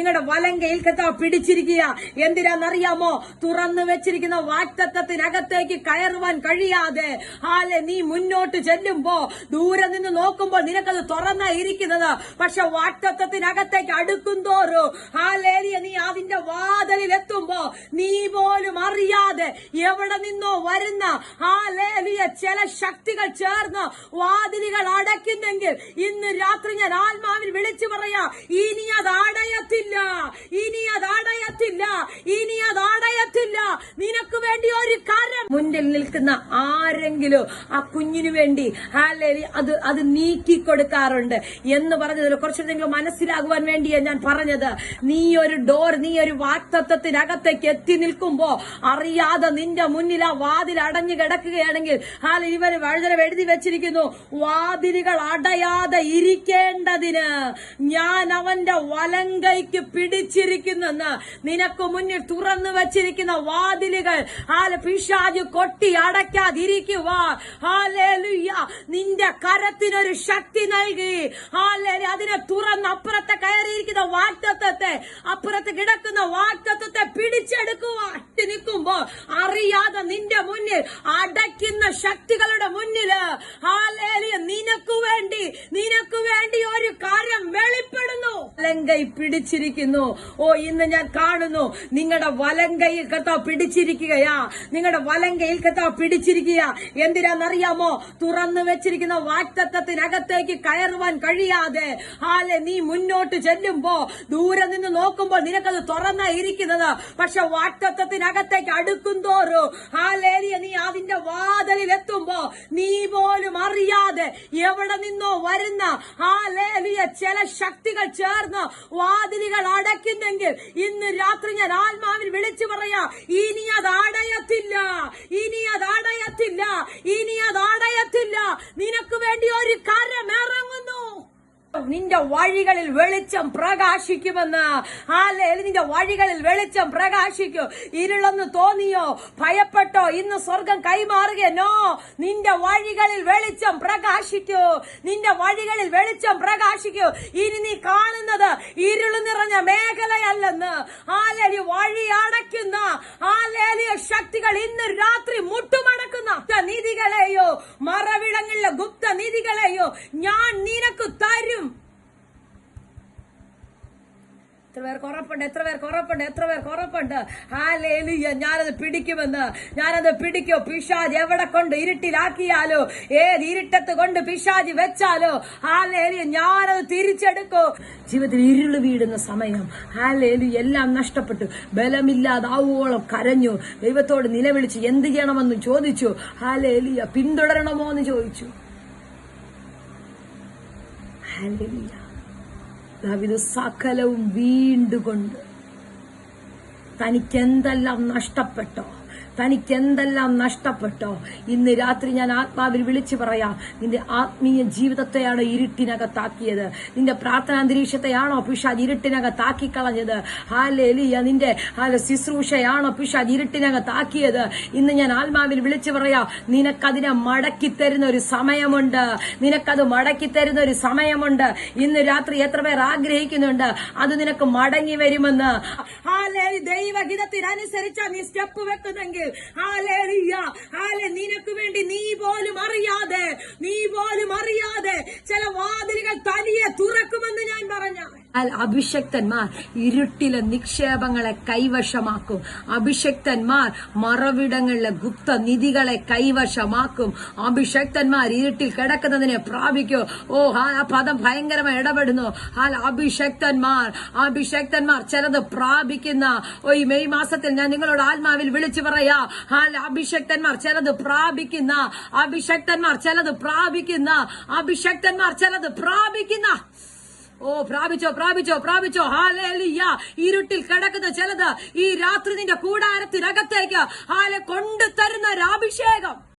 നിങ്ങളുടെ വലങ്കയിൽ കത്താ പിടിച്ചിരിക്കുക. എന്തിനാന്നറിയാമോ? തുറന്നു വെച്ചിരിക്കുന്ന വാക്തത്വത്തിനകത്തേക്ക് കയറുവാൻ കഴിയാതെ. ഹാലെ നീ മുന്നോട്ട് ചെല്ലുമ്പോ ദൂരെ നിന്ന് നോക്കുമ്പോൾ നിനക്കത് തുറന്നാ ഇരിക്കുന്നത്. പക്ഷെ വാക്തത്വത്തിനകത്തേക്ക് അടുക്കും തോറും ഹാലേലിയ നീ അതിന്റെ വാതിലിൽ എത്തുമ്പോ നീ പോലും അറിയാതെ എവിടെ നിന്നോ വരുന്ന ഹാലേലിയ ചില ശക്തികൾ ചേർന്ന് വാതിലുകൾ അടയ്ക്കുന്നെങ്കിൽ ഇന്ന് രാത്രി ഞാൻ ആത്മാവിൽ വിളിച്ചു പറയാ ഇനി അത് അടയത്തില്ല. ഇനി അത് അടയത്തില്ല. ഇനി അത് അടയത്തില്ല. നിനക്ക് വേണ്ടി ഒരു കരം. മുന്നിൽ നിൽക്കുന്ന ആരെങ്കിലും ആ കുഞ്ഞിനു വേണ്ടി ഹാലി അത് അത് നീക്കി കൊടുക്കാറുണ്ട് എന്ന് പറഞ്ഞതിൽ കുറച്ച് നിങ്ങൾ മനസ്സിലാകുവാൻ വേണ്ടിയാണ് ഞാൻ പറഞ്ഞത്. നീ ഒരു ഡോർ നീ ഒരു വാക്തത്വത്തിനകത്തേക്ക് എത്തി നിൽക്കുമ്പോ അറിയാതെ നിന്റെ മുന്നിൽ ആ വാതിൽ അടഞ്ഞു കിടക്കുകയാണെങ്കിൽ ഹാല ഇവർ വഴുതന എഴുതി വെച്ചിരിക്കുന്നു വാതിലുകൾ അടയാതെ ഇരിക്കേണ്ടതിന് ഞാൻ അവന്റെ വലങ്കൈക്ക് പിടിച്ചിരിക്കുന്നെന്ന് നിനക്ക് മുന്നിൽ തുറന്നു വെച്ചിരിക്കുന്ന വാതിലുകൾ. ആല പിശാജ് കൊട്ടി അടയ്ക്കാതിരിക്കുവാ. ഹാലേലുയ്യ. നിന്റെ കരത്തിനൊരു ശക്തി നൽകി. അതിനെ തുറന്ന് അപ്പുറത്തെ കയറിയിരിക്കുന്ന വാക്തത്വത്തെ അപ്പുറത്ത് കിടക്കുന്ന വാക്തത്വത്തെ പിടിച്ചെടുക്കുക അട്ടി നിൽക്കുമ്പോ അറിയാതെ നിന്റെ മുന്നിൽ അടയ്ക്കുന്ന ശക്തികളുടെ മുന്നിൽ നിനക്ക് വേണ്ടി നിനക്ക് വേണ്ടി ഒരു കാര്യം വെളിപ്പെടുന്നു വലങ്കൈ പിടിച്ചിരിക്കുന്നു. ഓ ഇന്ന് ഞാൻ കാണുന്നു. നിങ്ങളുടെ വലങ്കയിൽ കത്താ പിടിച്ചിരിക്കുകയാ. നിങ്ങളുടെ വലങ്കയിൽ കത്താ പിടിച്ചിരിക്കുക എന്തിനാന്നറിയാമോ? തുറന്നു വെച്ചിരിക്കുന്ന വാക്തത്വത്തിനകത്തേക്ക് കയറുവാൻ കഴിയാതെ. ഹാലെ നീ മുന്നോട്ട് ചെല്ലുമ്പോ ദൂരെ നിന്ന് നോക്കുമ്പോൾ നിനക്കത് തുറന്നാ ഇരിക്കുന്നത്. പക്ഷെ വാക്തത്വത്തിനകത്തേക്ക് അടുക്കും തോറും ഹാലേലിയ നീ അതിന്റെ വാതിലിൽ എത്തുമ്പോ നീ പോലും അറിയാതെ എവിടെ നിന്നോ വരുന്ന ഹാലേലിയ ചില ശക്തികൾ ചേർന്ന് വാതിലുകൾ അടയ്ക്കുന്നെങ്കിൽ ഇന്ന് രാത്രി ഞാൻ ആത്മാവിൽ വിളിച്ചു പറയാ ഇനി അത് അടയത്തില്ല ഇനി അത് അടയത്തില്ല ഇനി അത് അടയത്തില്ല. നിനക്ക് വേണ്ടി ഒരു കരം ഇറങ്ങുന്നു നിന്റെ വഴികളിൽ വെളിച്ചം പ്രകാശിക്കുമെന്ന്. ആലേ നിന്റെ വഴികളിൽ വെളിച്ചം പ്രകാശിക്കും. ഇരുളെന്ന് തോന്നിയോ? ഭയപ്പെട്ടോ? ഇന്ന് സ്വർഗം കൈമാറുകയെന്നോ നിന്റെ വഴികളിൽ വെളിച്ചം പ്രകാശിക്കൂ. നിന്റെ വഴികളിൽ വെളിച്ചം പ്രകാശിക്കൂ. ഇനി നീ കാണുന്നത് ഇരുളു നിറഞ്ഞ മേഖലയല്ലെന്ന്. ആലേലി വഴി അടയ്ക്കുന്ന ആലേലിയ ശക്തികൾ ഇന്ന് രാത്രി മുട്ടുമടക്കുന്ന നിധികളെയോ മറവിടങ്ങളിലെ ഗുപ്ത നിധികളെയോ ഞാൻ നിനക്ക് തരും എത്ര പേർക്ക് ഉറപ്പുണ്ട്? എത്ര പേർക്ക് ഉറപ്പുണ്ട്? എത്ര പേർക്ക് ഉറപ്പുണ്ട്? ഹാലേലിയ ഞാനത് പിടിക്കുമെന്ന്. ഞാനത് പിടിക്കോ? പിശാജ് എവിടെ കൊണ്ട് ഇരുട്ടിലാക്കിയാലോ? ഏത് ഇരുട്ടത്ത് കൊണ്ട് പിശാജ് വെച്ചാലോ? ഹാലേലിയ ഞാനത് തിരിച്ചെടുക്കോ? ജീവിതത്തിൽ ഇരുൾ വീടുന്ന സമയം. ഹാലേലി എല്ലാം നഷ്ടപ്പെട്ടു. ബലമില്ലാതാവോളം കരഞ്ഞു. ദൈവത്തോട് നിലവിളിച്ച് എന്ത് ചെയ്യണമെന്ന് ചോദിച്ചു. ഹാലേലിയ പിന്തുടരണമോ എന്ന് ചോദിച്ചു. ഹാലേലിയ ദാവിദ് സകലവും വീണ്ടുകൊണ്ട് തനിക്കെന്തെല്ലാം നഷ്ടപ്പെട്ടോ? തനിക്കെന്തെല്ലാം നഷ്ടപ്പെട്ടോ? ഇന്ന് രാത്രി ഞാൻ ആത്മാവിൽ വിളിച്ചു പറയാം. നിന്റെ ആത്മീയ ജീവിതത്തെയാണ് ഇരുട്ടിനകത്താക്കിയത്. നിന്റെ പ്രാർത്ഥനാന്തരീക്ഷത്തെയാണോ പിഷാജ് ഇരുട്ടിനകത്താക്കിക്കളഞ്ഞത്? ഹാലേലിയ നിന്റെ ഹാല ശുശ്രൂഷയാണോ പിഷാജ് ഇരുട്ടിനകത്താക്കിയത്? ഇന്ന് ഞാൻ ആത്മാവിൽ വിളിച്ചു പറയാം. നിനക്കതിനെ മടക്കി തരുന്ന ഒരു സമയമുണ്ട്. നിനക്കത് മടക്കി തരുന്ന ഒരു സമയമുണ്ട്. ഇന്ന് രാത്രി എത്ര പേർ ആഗ്രഹിക്കുന്നുണ്ട്? അത് നിനക്ക് മടങ്ങി വരുമെന്ന്. ദൈവഹിതത്തിനനുസരിച്ചാ നീ സ്റ്റെപ്പ് വെക്കുന്നെങ്കിൽ നിനക്ക് വേണ്ടി നീ പോലും അറിയാതെ നീ പോലും അറിയാതെ ചില വാതിലുകൾ തനിയെ തുറക്കുമെന്ന് ഞാൻ പറഞ്ഞ അഭിഷക്തന്മാർ ഇരുട്ടിലെ നിക്ഷേപങ്ങളെ കൈവശമാക്കും. അഭിഷക്തന്മാർ മറവിടങ്ങളിലെ ഗുപ്ത നിധികളെ കൈവശമാക്കും. അഭിഷക്തന്മാർ ഇരുട്ടിൽ കിടക്കുന്നതിനെ പ്രാപിക്കും. ഓ ആ പദം ഭയങ്കരമായി ഇടപെടുന്നു. അഭിഷക്തന്മാർ അഭിഷക്തന്മാർ ചിലത് പ്രാപിക്കുന്ന ഓ ഈ മെയ് മാസത്തിൽ ഞാൻ നിങ്ങളോട് ആത്മാവിൽ വിളിച്ചു പറയാ. ഹാൽ അഭിഷക്തന്മാർ ചിലത് പ്രാപിക്കുന്ന അഭിഷക്തന്മാർ ചിലത് പ്രാപിക്കുന്ന അഭിഷക്തന്മാർ ചിലത് പ്രാപിക്കുന്ന. ഓ പ്രാപിച്ചോ പ്രാപിച്ചോ പ്രാപിച്ചോ. ഹാലേലിയ. ഇരുട്ടിൽ കിടക്കുന്ന ചിലത് ഈ രാത്രി നിന്റെ കൂടാരത്തിനകത്തേക്ക് ഹാലെ കൊണ്ടുതരുന്ന ഒരു അഭിഷേകം